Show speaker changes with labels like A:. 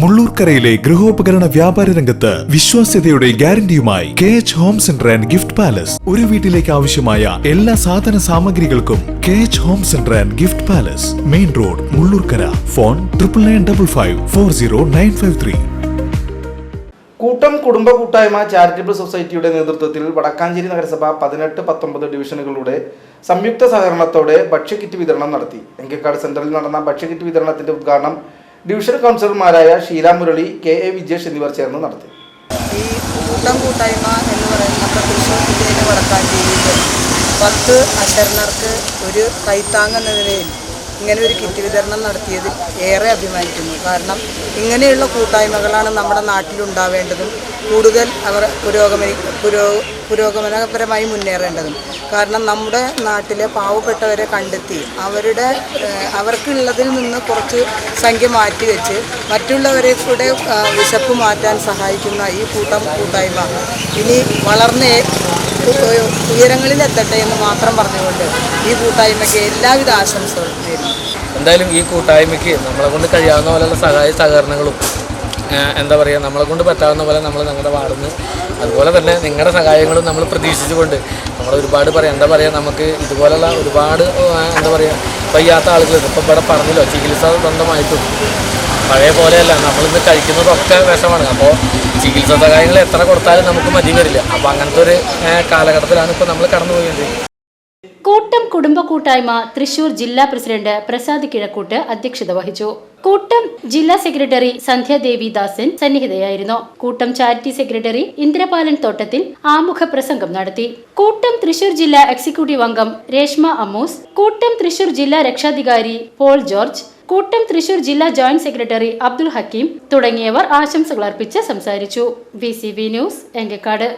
A: മുള്ളൂർക്കരയിലെ ഗൃഹോപകരണ വ്യാപാര രംഗത്ത് വിശ്വാസ്യതയുടെ ഗ്യാരണ്ടിയുമായി K H home centre and gift palace ഒരു വീട്ടിലേക്ക് ആവശ്യമായ എല്ലാ സാധന സാമഗ്രികൾക്കും K H home centre and gift palace main road Mullurkara. Phone triple nine double five four zero nine five three
B: കൂട്ടം കുടുംബ കൂട്ടായ്മ ചാരിറ്റബിൾ സൊസൈറ്റിയുടെ നേതൃത്വത്തിൽ വടക്കാഞ്ചേരി നഗരസഭ പതിനെട്ട് പത്തൊമ്പത് ഡിവിഷനുകളുടെ സംയുക്ത സഹകരണത്തോടെ ഭക്ഷ്യക്കിറ്റ് വിതരണം നടത്തി. എങ്കക്കാട് സെന്ററിൽ നടന്ന ഭക്ഷ്യക്കിറ്റ് വിതരണത്തിന്റെ ഉദ്ഘാടനം ഡിവിഷൻ കൗൺസിലർമാരായ ഷീല മുരളി കെ എ വിജേഷ് എന്നിവർ ചേർന്ന് നടത്തി.
C: പത്ത് അശരണർക്ക് ഒരു കൈത്താങ് എന്ന നിലയിൽ ഇങ്ങനെ ഒരു കിറ്റ് വിതരണം നടത്തിയതിൽ ഏറെ അഭിമാനിക്കുന്നു. കാരണം ഇങ്ങനെയുള്ള കൂട്ടായ്മകളാണ് നമ്മുടെ നാട്ടിലുണ്ടാവേണ്ടതും കൂടുതൽ അവർ പുരോഗമനി പുരോ പുരോഗമനപരമായി മുന്നേറേണ്ടതും. കാരണം നമ്മുടെ നാട്ടിലെ പാവപ്പെട്ടവരെ കണ്ടെത്തി അവരുടെ അവർക്കുള്ളതിൽ നിന്ന് കുറച്ച് സംഖ്യ മാറ്റിവെച്ച് മറ്റുള്ളവരെ കൂടെ വിശപ്പ് മാറ്റാൻ സഹായിക്കുന്ന ഈ കൂട്ടം കൂട്ടായ്മ ഇനി വളർന്ന് ഉ- ഉയരങ്ങളിലെത്തട്ടെ എന്ന് മാത്രം പറഞ്ഞുകൊണ്ട് ഈ കൂട്ടായ്മയ്ക്ക് എല്ലാവിധ ആശംസകളും നേരുന്നു.
D: എന്തായാലും ഈ കൂട്ടായ്മയ്ക്ക് നമ്മളെ കൊണ്ട് കഴിയാവുന്ന പോലെയുള്ള സഹായ സഹകരണങ്ങളും എന്താ പറയുക നമ്മളെ കൊണ്ട് പറ്റാവുന്ന പോലെ നമ്മൾ ഞങ്ങളുടെ വാർന്ന് അതുപോലെ തന്നെ നിങ്ങളുടെ സഹായങ്ങളും നമ്മൾ പ്രതീക്ഷിച്ചുകൊണ്ട് നമ്മൾ ഒരുപാട് പറയാം എന്താ പറയുക നമുക്ക് ഇതുപോലെയുള്ള ഒരുപാട് എന്താ പറയുക വയ്യാത്ത ആളുകൾ ഇപ്പം ഇവിടെ പറഞ്ഞല്ലോ ചികിത്സ സ്വന്തമായിട്ടും പഴയ പോലെയല്ല നമ്മളിന്ന് കഴിക്കുന്നതൊക്കെ വിഷമാണ്. അപ്പോൾ ചികിത്സ സഹായങ്ങൾ എത്ര കൊടുത്താലും നമുക്ക് മതി വരില്ല. അപ്പോൾ അങ്ങനത്തെ ഒരു കാലഘട്ടത്തിലാണ് ഇപ്പോൾ നമ്മൾ കടന്നുപോയത്
E: കൂട്ടം കുടുംബ കൂട്ടായ്മ തൃശൂർ ജില്ലാ പ്രസിഡന്റ് പ്രസാദ് കിഴക്കൂട്ട് അധ്യക്ഷത വഹിച്ചു. കൂട്ടം ജില്ലാ സെക്രട്ടറി സന്ധ്യാദേവി ദാസൻ സന്നിഹിതയായിരുന്നു. കൂട്ടം ചാരിറ്റി സെക്രട്ടറി ഇന്ദ്രപാലൻ തോട്ടത്തിൽ ആമുഖ പ്രസംഗം നടത്തി. കൂട്ടം തൃശൂർ ജില്ലാ എക്സിക്യൂട്ടീവ് അംഗം രേഷ്മ അമ്മൂസ് കൂട്ടം തൃശൂർ ജില്ലാ രക്ഷാധികാരി പോൾ ജോർജ് കൂട്ടം തൃശൂർ ജില്ലാ ജോയിന്റ് സെക്രട്ടറി അബ്ദുൽ ഹക്കീം തുടങ്ങിയവർ ആശംസകൾ അർപ്പിച്ച് സംസാരിച്ചു. V news Engakkad.